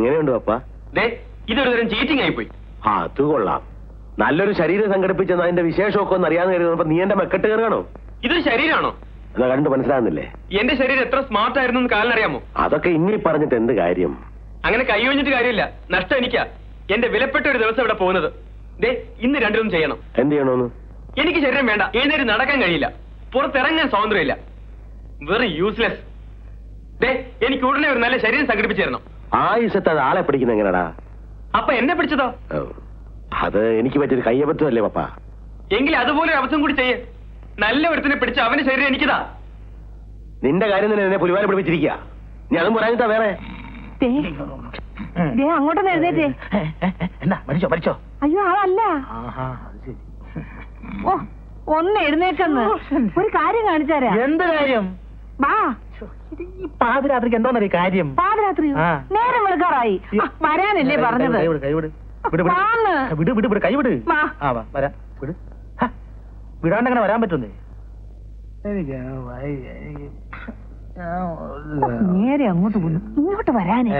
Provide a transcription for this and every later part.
എങ്ങനെയുണ്ട് പപ്പ? ദേ ഇതൊരു തരം ചീറ്റിംഗ് ആയിപ്പോയി. ആ അത് കൊള്ളാം. നല്ലൊരു ശരീരം സംഘടിപ്പിച്ചെന്ന് അതിന്റെ വിശേഷമൊക്കെ ഒന്ന് അറിയാന്ന് കരുതുന്നപ്പോ നീ എന്റെ മെക്കെട്ട് കയറുകയാണോ? ഇതൊരു ശരീരമാണോ എന്നാ കണ്ടു മനസ്സിലാകുന്നില്ലേ? എന്റെ ശരീരം എത്ര സ്മാർട്ട് ആയിരുന്നു എന്ന് കാലിനറിയാമോ അതൊക്കെ ഇനി പറഞ്ഞിട്ട് എന്ത് കാര്യം? അങ്ങനെ കൈ ഒഴിഞ്ഞിട്ട് കാര്യമില്ല. നഷ്ടം എനിക്കാ. എന്റെ വിലപ്പെട്ട ഒരു ദിവസം ഇവിടെ പോകുന്നത്. ദേ ഇന്ന് രണ്ടിലും ചെയ്യണം. എന്ത് ചെയ്യണമെന്ന് എനിക്ക് ശരീരം വേണ്ട. എഴുന്നേറ്റ് നടക്കാൻ കഴിയില്ല. പുറത്തിറങ്ങാൻ സ്വാതന്ത്ര്യമില്ല. വെറും യൂസ്ലെസ് ദേ എനിക്ക് ഉടനെ ഒരു നല്ല ശരീരം സംഘടിപ്പിച്ചു അത് ആളെ പിടിക്കുന്ന എങ്ങനെടാ അപ്പൊ എന്നെ പിടിച്ചതോ? അത് എനിക്ക് പറ്റിയൊരു കയ്യബദ്ധമല്ലേ പപ്പ? എങ്കിൽ അതുപോലെ ഒരു അവസരം കൂടി ചെയ്യേ. നല്ല ഒരുത്തിനെ പിടിച്ച് അവന്റെ ശരീരം എനിക്കതാ. നിന്റെ കാര്യം തന്നെ എന്നെ പുലിവാല പിടിപ്പിച്ചിരിക്കുക നീ അതും പറയാനിട്ടാ വേറെ? അങ്ങോട്ടൊന്ന് എഴുന്നേറ്റേ. എന്നാ മരിച്ചോ മരിച്ചോ? അയ്യോ ആളല്ല. ആഹാ അത് ശരി. ഓ ഒന്ന് എഴുന്നേറ്റെന്ന്. ഒരു കാര്യം കാണിച്ചാരാ എന്ത് കാര്യം? വാ ഇത് ഈ പാതിരാത്രിക്ക് എന്തോന്നറിയ കാര്യം? പാതിരാത്രി? ആ. നേരം വിളിക്കാറായി. ആ, വരാനല്ലേ പറഞ്ഞത്? കൈവിട് കൈവിട്. വിട് വിട്. വാന്ന്. വിട് വിട് വിട് കൈവിട്. വാ. ആ വാ വരാം. വിട്. ഹ, വിടാണ്ട് അങ്ങനെ വരാൻ പറ്റുന്നേ? എനിക്ക് വയ്യ, എനിക്ക് നേരെ അങ്ങോട്ട് പോകുന്നു ഇങ്ങോട്ട് വരാനേ.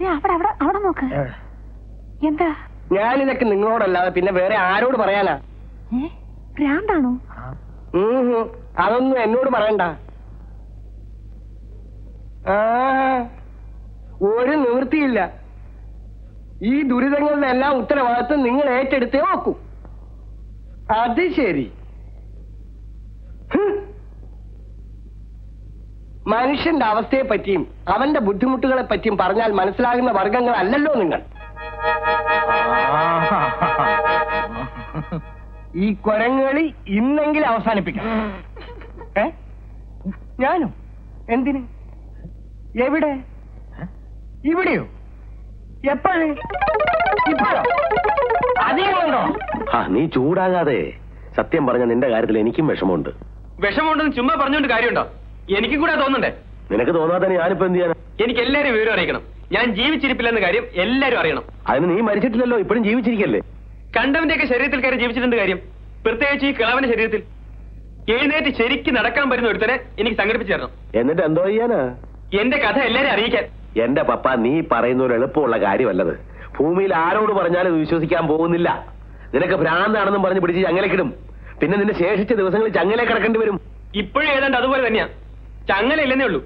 ദേ അവിടെ അവിടെ അവിടെ നോക്ക്? എന്താ? ഞാനിതൊക്കെ നിങ്ങളോടല്ലാതെ പിന്നെ വേറെ ആരോട് പറയാനാ? ഏ ഭ്രാന്താണോ? ഉം അതൊന്നും എന്നോട് പറയണ്ട. ഒരു നിവൃത്തിയില്ല. ഈ ദുരിതങ്ങളുടെ എല്ലാം ഉത്തരവാദിത്വം നിങ്ങൾ ഏറ്റെടുത്തേ നോക്കൂ. അത് ശരി. മനുഷ്യന്റെ അവസ്ഥയെ പറ്റിയും അവന്റെ ബുദ്ധിമുട്ടുകളെ പറ്റിയും പറഞ്ഞാൽ മനസ്സിലാകുന്ന വർഗങ്ങൾ അല്ലല്ലോ നിങ്ങൾ. ഈ കൊരങ്ങളി ഇന്നെങ്കിലും അവസാനിപ്പിക്കാം ഏ? ഞാനോ? എന്തിന്? എവിടെ? ഇവിടെയോ? എപ്പോഴേ ഇപ്പോഴോ? അധികമുണ്ടോ? ആ നീ ചൂടാകാതെ സത്യം പറഞ്ഞ നിന്റെ കാര്യത്തിൽ എനിക്കും വിഷമമുണ്ട്. വിഷമമുണ്ടെന്ന് ചുമ്മാ പറഞ്ഞുകൊണ്ട് കാര്യമുണ്ടോ? എനിക്കും കൂടെ തോന്നണ്ടേ നിനക്ക് തോന്നാതെ ഞാനിപ്പോ എന്ത് ചെയ്യാനാ? എനിക്ക് എല്ലാരും വിവരം അറിയിക്കണം. ഞാൻ ജീവിച്ചിരിപ്പില്ലെന്ന കാര്യം എല്ലാരും അറിയണം. അതിന് നീ മരിച്ചിട്ടില്ലല്ലോ ഇപ്പോഴും ജീവിച്ചിരിക്കല്ലേ? കണ്ടവന്റെയൊക്കെ ശരീരത്തിൽ കയറി ജീവിച്ചിട്ടുണ്ട് കാര്യം? പ്രത്യേകിച്ച് ഈ കിളവന്റെ ശരീരത്തിൽ. എഴുന്നേറ്റ് ശരിക്ക് നടക്കാൻ പറ്റുന്ന ഒരുത്തനെ എനിക്ക് സംഘടിപ്പിച്ചു തരണം. എന്നിട്ട് എന്തോ ചെയ്യാനാ? എന്റെ കഥ എല്ലാരും അറിയിക്കാൻ. എന്റെ പപ്പ നീ പറയുന്ന ഒരു എളുപ്പമുള്ള കാര്യമല്ലത്. ഭൂമിയിൽ ആരോട് പറഞ്ഞാലും വിശ്വസിക്കാൻ പോകുന്നില്ല. നിനക്ക് ഭ്രാന്താണെന്നും പറഞ്ഞ് പിടിച്ച് ചങ്ങലക്കിടും. പിന്നെ നിന്റെ ശേഷിച്ച ദിവസങ്ങളിൽ ചങ്ങലെ കിടക്കേണ്ടി വരും. ഇപ്പോഴും ഏതാണ്ട് അതുപോലെ തന്നെയാ. ചങ്ങല ഇല്ലെന്നേ ഉള്ളൂ.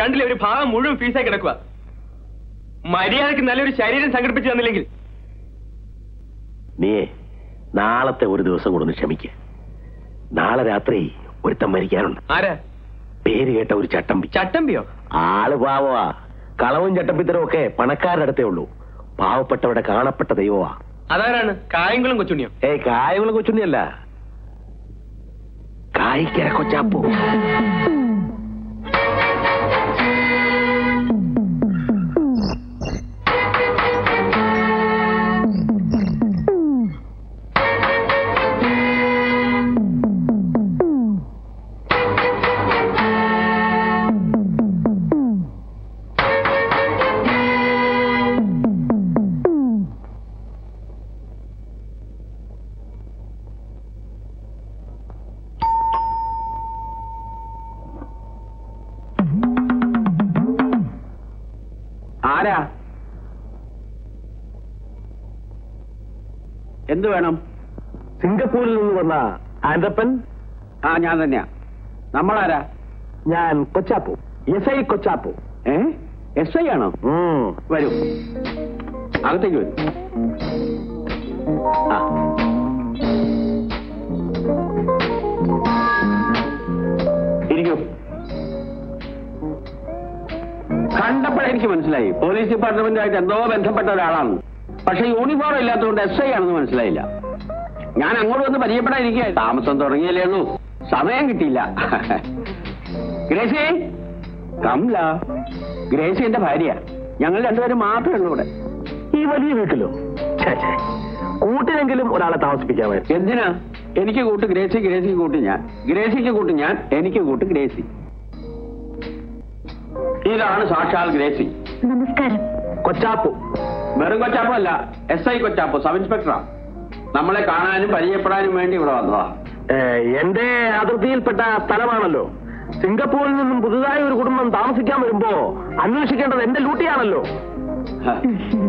കണ്ടില്ലേ ഒരു ഭാഗം മുഴുവൻ ഫീസായി കിടക്കുക മര്യാദയ്ക്ക് നല്ലൊരു ശരീരം സംഘടിപ്പിച്ചു തന്നില്ലെങ്കിൽ. നീ നാളത്തെ ഒരു ദിവസം കൂടെ ഒന്ന് ക്ഷമിക്ക്. നാളെ രാത്രി ഒരുത്തം മരിക്കാനുണ്ട്. ആരാ? പേര് കേട്ട ഒരു ചട്ടമ്പി. ചട്ടമ്പിയോ? ആൾ പാവമാ കളവും ചട്ടമ്പിത്തരവും ഒക്കെ പണക്കാരുടെ അടുത്തേ ഉള്ളൂ. പാവപ്പെട്ടവരുടെ കാണപ്പെട്ട ദൈവമാ അതാരാണ്? കായംകുളം കൊച്ചുണ്ണിയോ? ഏയ് കായംകുളം കൊച്ചുണ്ണിയല്ല. കായിക്കര കൊച്ചാപ്പൂ ആരാ? എന്ത് വേണം? സിംഗപ്പൂരിൽ നിന്ന് വന്ന ആൻഡപ്പൻ? ആ ഞാൻ തന്നെയാ. നമ്മളാരാ? ഞാൻ കൊച്ചാപ്പു. S I Kochappu. ഏ? എസ് ഐ ആണോ. വരൂ. അകത്തേക്ക് വരൂ. ആ. എനിക്ക് മനസ്സിലായി. പോലീസ് ഡിപ്പാർട്ട്മെന്റുമായിട്ട് എന്തോ ബന്ധപ്പെട്ട ഒരാളാണ്. പക്ഷെ യൂണിഫോം ഇല്ലാത്തതുകൊണ്ട് എസ് ഐ ആണെന്ന് മനസ്സിലായില്ല. ഞാൻ അങ്ങോട്ട് വന്ന് പരിചയപ്പെടാതിരിക്കുക താമസം തുടങ്ങിയല്ലേ ഉള്ളൂ സമയം കിട്ടിയില്ല. ഗ്രേസി കംല ഗ്രേസി എന്റെ ഭാര്യ. ഞങ്ങൾ രണ്ടുപേരും മാത്രമേ ഉള്ളൂ ഇവിടെ. ഈ വലിയ വീട്ടിലോ. കൂട്ടിനെങ്കിലും ഒരാളെ താമസിപ്പിക്കാമായിരുന്നു എന്തിനാ? എനിക്ക് കൂട്ട് ഗ്രേസി ഗ്രേസിക്ക് കൂട്ട് ഞാൻ. ഗ്രേസിക്ക് കൂട്ട് ഞാൻ എനിക്ക് കൂട്ട് ഗ്രേസി. ഇതാണ് സാക്ഷാൽ ഗ്രേസി. നമസ്കാരം. കൊച്ചാപ്പു. വെറും കൊച്ചാപ്പു അല്ല എസ് ഐ കൊച്ചാപ്പു സബ് ഇൻസ്പെക്ടറാ. നമ്മളെ കാണാനും പരിചയപ്പെടാനും വേണ്ടി ഇവിടെ വന്നതാ. എന്റെ അതിർത്തിയിൽപ്പെട്ട സ്ഥലമാണല്ലോ. സിംഗപ്പൂരിൽ നിന്നും പുതുതായി ഒരു കുടുംബം താമസിക്കാൻ വരുമ്പോ അന്വേഷിക്കേണ്ടത് എന്റെ ലൂട്ടിയാണല്ലോ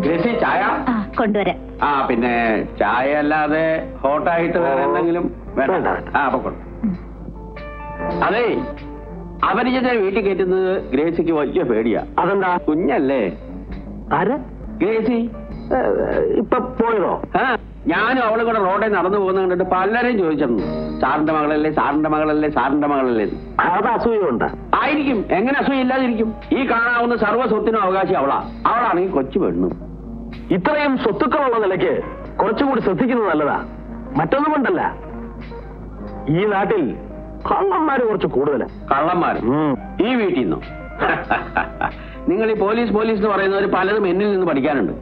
ഗ്രേസി ചായ? ആ കൊണ്ടുവരാം. ആ പിന്നെ ചായ അല്ലാതെ ഹോട്ടായിട്ട് വേറെ എന്തെങ്കിലും വേണ്ട. ആ അപ്പൊ അതെ അപരിചിതനെ വീട്ടിൽ കയറ്റുന്നത് ഗ്രേസിക്ക് വലിയ പേടിയാ. അതെന്താ? കുഞ്ഞല്ലേ? ആര്? ഗ്രേസി? ഇപ്പൊ പോയതോ? ഞാനും അവളും കൂടെ റോഡിൽ നടന്നു പോകുന്ന കണ്ടിട്ട് പലരെയും ചോദിച്ചിരുന്നു. സാറിന്റെ മകളല്ലേ സാറിന്റെ മകളല്ലേ സാറിന്റെ മകളല്ലേ. അത് അസൂയുണ്ട് ആയിരിക്കും. എങ്ങനെ അസൂയില്ലാതിരിക്കും ഈ കാണാവുന്ന സർവ സ്വത്തിനും അവകാശം അവളാ. അവളാണെങ്കിൽ കൊച്ചു പെണ്ണു. ഇത്രയും സ്വത്തുക്കളുള്ള നിലയ്ക്ക് കുറച്ചുകൂടി ശ്രദ്ധിക്കുന്നത് നല്ലതാ. മറ്റൊന്നും കൊണ്ടല്ല. ഈ നാട്ടിൽ കള്ളന്മാര് കുറച്ച് കൂടുതൽ. കള്ളന്മാർ. ഈ വീട്ടിൽ നിന്നോ നിങ്ങൾ ഈ പോലീസ് പോലീസ് എന്ന് പറയുന്നവർ പലതും എന്നിൽ നിന്ന് പഠിക്കാനുണ്ട്.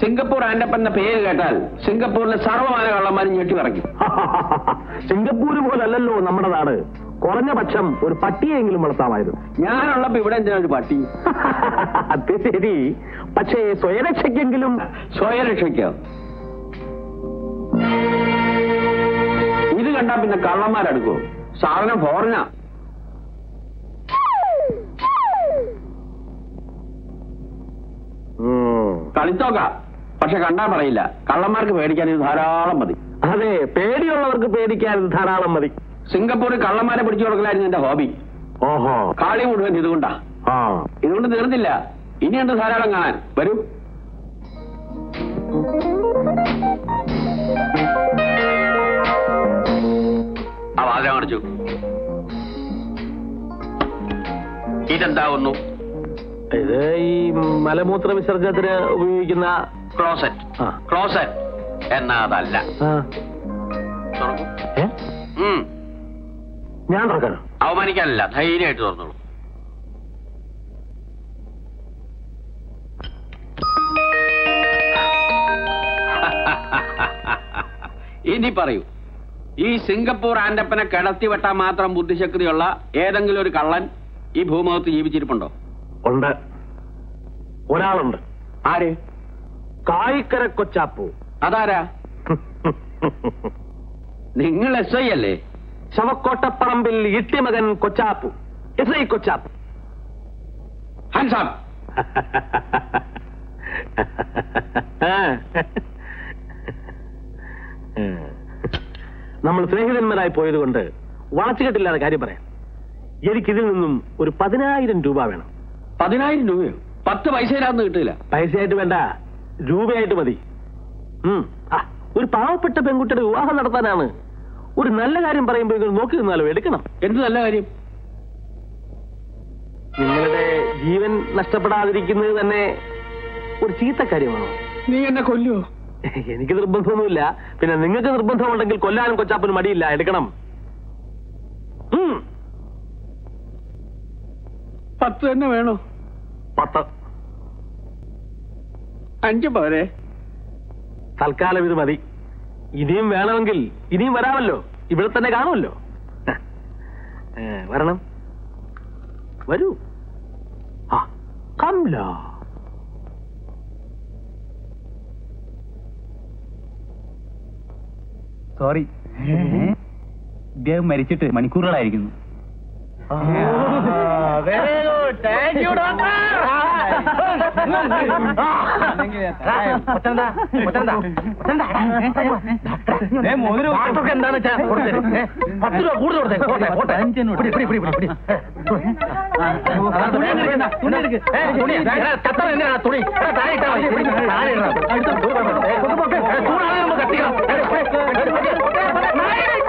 സിംഗപ്പൂർ ആൻഡപ്പൻ എന്ന പേര് കേട്ടാൽ സിംഗപ്പൂരിലെ സർവമാന കള്ളന്മാരും ഞെട്ടി പറയ്ക്കും സിംഗപ്പൂര് പോലല്ലല്ലോ നമ്മുടെ നാട്. കുറഞ്ഞ പക്ഷം ഒരു പട്ടിയെങ്കിലും വളർത്താമായിരുന്നു. ഞാനുള്ളപ്പോ ഇവിടെ എന്തിനാ ഒരു പട്ടി? അത് ശരി. പക്ഷേ സ്വയരക്ഷയ്ക്കെങ്കിലും സ്വയരക്ഷയ്ക്കോ? ഇത് കണ്ടാ പിന്നെ കള്ളന്മാരെടുക്കോ സാധനം ഫോറിന. കളിത്തോക്ക പക്ഷെ കണ്ടാ പറയില്ല. കള്ളന്മാർക്ക് പേടിക്കാൻ ഇത് ധാരാളം മതി. അതെ പേടിയുള്ളവർക്ക് പേടിക്കാൻ ഇത് ധാരാളം മതി. സിംഗപ്പൂരിൽ കള്ളന്മാരെ പിടിച്ചു കൊടുക്കലായിരുന്നു എന്റെ ഹോബി. ഓഹോ. കാളി മുഴുവൻ ഇതുകൊണ്ടാ. ഇതുകൊണ്ട് തീർന്നില്ല. ഇനിയുണ്ട് ധാരാളം കാണാൻ? വരൂ. മറിച്ചു ഇതെന്താവുന്നു ഇത് ഈ മലമൂത്ര വിസർജനത്തിന് ഉപയോഗിക്കുന്ന ക്ലോസറ്റ് ആ. ക്ലോസറ്റ് എന്നാ അതല്ല. ആ. തുറക്കൂ. ഏ? ഉം. ഞാൻ തുറക്കാനോ? അവമാനിക്കാനല്ല ധൈര്യമായിട്ട് തുറന്നോളൂ. ഇനി പറയൂ. ഈ സിംഗപ്പൂർ ആൻഡപ്പനെ കിടത്തി വെട്ടാൻ മാത്രം ബുദ്ധിശക്തിയുള്ള ഏതെങ്കിലും ഒരു കള്ളൻ ഈ ഭൂമുഖത്ത് ജീവിച്ചിരിപ്പുണ്ടോ? ഉണ്ട്. ഒരാളുണ്ട്. ആര്? കായിക്കര കൊച്ചാപ്പു. അതാരാ? നിങ്ങൾ എസ് ഐ അല്ലേ? ശവക്കോട്ടപ്പറമ്പിൽ ഇട്ടിമകൻ കൊച്ചാപ്പു. S I Kochappu. ഹൻസാബ് നമ്മൾ സ്നേഹിതന്മാരായി പോയതുകൊണ്ട് വളച്ചുകെട്ടില്ലാതെ കാര്യം പറയാം. എനിക്കിതിൽ നിന്നും ഒരു പതിനായിരം രൂപ വേണം. പതിനായിരം രൂപയോ? പത്ത് പൈസയിലാന്ന് കിട്ടില്ല പൈസയായിട്ട് വേണ്ട. രൂപയായിട്ട് മതി. ആ, ഒരു പാവപ്പെട്ട പെൺകുട്ടിയുടെ വിവാഹം നടത്താനാണ്. ഒരു നല്ല കാര്യം പറയുമ്പോൾ നിങ്ങൾ നോക്കി നിന്നാലോ? എടുക്കണം. എന്ത് നല്ല കാര്യം? നിങ്ങളുടെ ജീവൻ നഷ്ടപ്പെടാതിരിക്കുന്നത് തന്നെ ഒരു ചീത്ത കാര്യമാണോ? നീ എന്നെ കൊല്ലുവോ? എനിക്ക് നിർബന്ധമൊന്നുമില്ല. പിന്നെ നിങ്ങൾക്ക് നിർബന്ധമുണ്ടെങ്കിൽ കൊല്ലാനും കൊച്ചാപ്പനും മടിയില്ല. എടുക്കണം. പത്ത് തന്നെ വേണോ? പത്ത്. അഞ്ച് പോരെ. തൽക്കാലം ഇത് മതി. ഇനിയും വേണമെങ്കിൽ ഇനിയും വരാമല്ലോ. ഇവിടെ തന്നെ കാണുമല്ലോ. വരണം. വരൂ. ആ കംലോ. സോറി ഇദ്ദേഹം മരിച്ചിട്ട് മണിക്കൂറുകളായിരിക്കുന്നു very good thank you doctor. ഏ, പത്ത് രൂപ കൂടുതൽ കൊടുത്തേ. പോട്ടെ, പോട്ടെ. പിടി, പിടി, പിടി, പിടി, തുണി. തുണി തുണി. ¡Maestro!